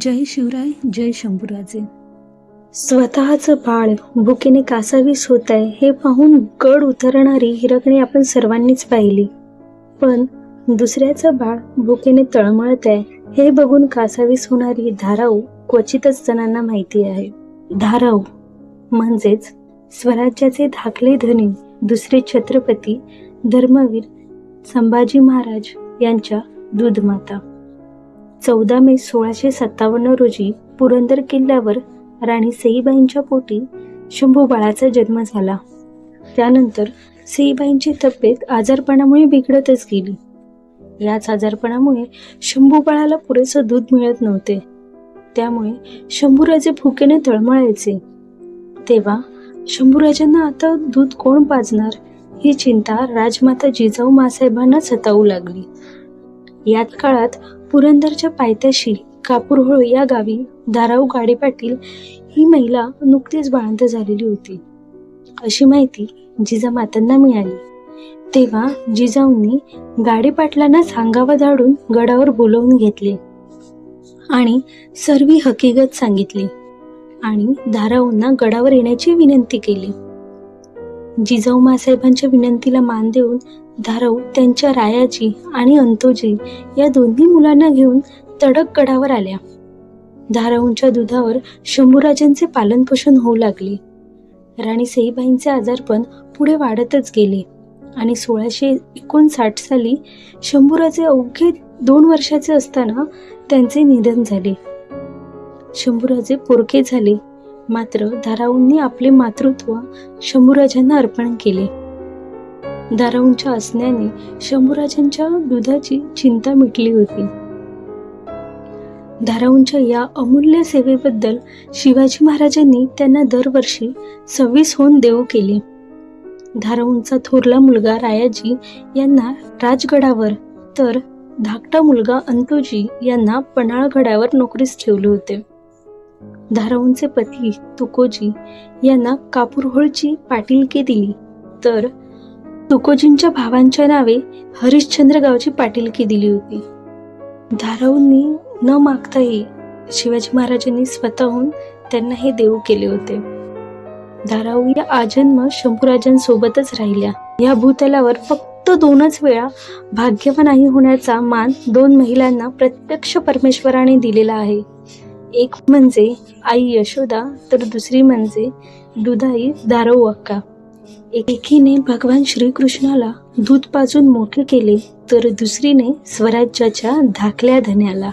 जय शिवराय जय शंभूराजे. स्वतःचं बाळ भुकेने कासावीस होत आहे हे पाहून गड उतरणारी हिरकणी आपण सर्वांनीच पाहिली. पण दुसऱ्याचं बाळ भुकेने तळमळत आहे हे बघून कासावीस होणारी धाराऊ क्वचितच जणांना माहिती आहे. धाराऊ म्हणजेच स्वराज्याचे धाकले धनी दुसरे छत्रपती धर्मवीर संभाजी महाराज यांच्या दूधमाता. चौदा मे सोळाशे सत्तावन्न रोजी पुरंदर किल्ल्यावर राणी सईबाईंच्या पोटी शंभू बाळाचा जन्म झाला. त्यानंतर सईबाईंची तब्येत आजारपणामुळे बिघडतच गेली. याच आजारपणामुळे शंभू बाळाला पुरेसं दूध मिळत नव्हते. त्यामुळे शंभूराजे भुकेने तळमळायचे. तेव्हा शंभूराजांना आता दूध कोण पाजणार ही चिंता राजमाता जिजाऊ मासाहेबांना सतावू लागली. याच काळात पुरंदरच्या पायथ्याशी कापूरहोळ या गावी धाराऊ गाडीपाटील ही महिला नुकतीच बाळंत झालेली होती. अशी माहिती जिजामातांना मिळाली. तेव्हा जिजाऊंनी गाडीपाटलांना सांगावा धाडून गडावर बोलवून घेतले आणि सर्वी हकीकत सांगितली आणि धाराऊंना गडावर येण्याची विनंती केली. जिजाऊ मासाहेबांच्या विनंतीला मान देऊन धारव त्यांच्या रायाजी आणि अंतोजी या दोन्ही मुलांना घेऊन तडक गडावर आल्या. धारवूंच्या दुधावर शंभूराजांचे पालनपोषण होऊ लागले. राणी सईबाईंचे आजारपण पुढे वाढतच गेले आणि सोळाशे एकोणसाठ साली शंभूराजे अवघे दोन वर्षाचे असताना त्यांचे निधन झाले. शंभूराजे पोरके झाले. मात्र धाराऊंनी आपले मातृत्व शंभूराजांना अर्पण केले. धाराऊंच्या असण्याने शंभूराजांच्या दुधाची चिंता मिटली होती. धाराऊंच्या या अमूल्य सेवेबद्दल शिवाजी महाराजांनी त्यांना दरवर्षी सव्वीस होऊन देऊ केले. धाराऊंचा थोरला मुलगा रायाजी यांना राजगडावर तर धाकटा मुलगा अंतोजी यांना पन्हाळगडावर नोकरीस ठेवले होते. धाराऊंचे पती तुकोजी यांना कापूरहोळची पाटीलकी दिली. तर तुकोजींच्या भावांच्या नावे हरिश्चंद्र गावची पाटीलकी दिली होती. धाराऊंनी न मागताही शिवाजी महाराजांनी स्वतःहून त्यांना हे देऊ केले होते. धाराऊ या आजन्म शंभूराजांसोबतच राहिल्या. या भूतलावर फक्त दोनच वेळा भाग्यवान होण्याचा मान दोन महिलांना प्रत्यक्ष परमेश्वराने दिलेला आहे. एक म्हणजे आई यशोदा तर दुसरी म्हणजे दुधाई दारव अक्का एकीने भगवान श्रीकृष्णाला दूध पाजून मोठे केले तर दुसरीने स्वराज्याच्या धाकल्या धन्याला.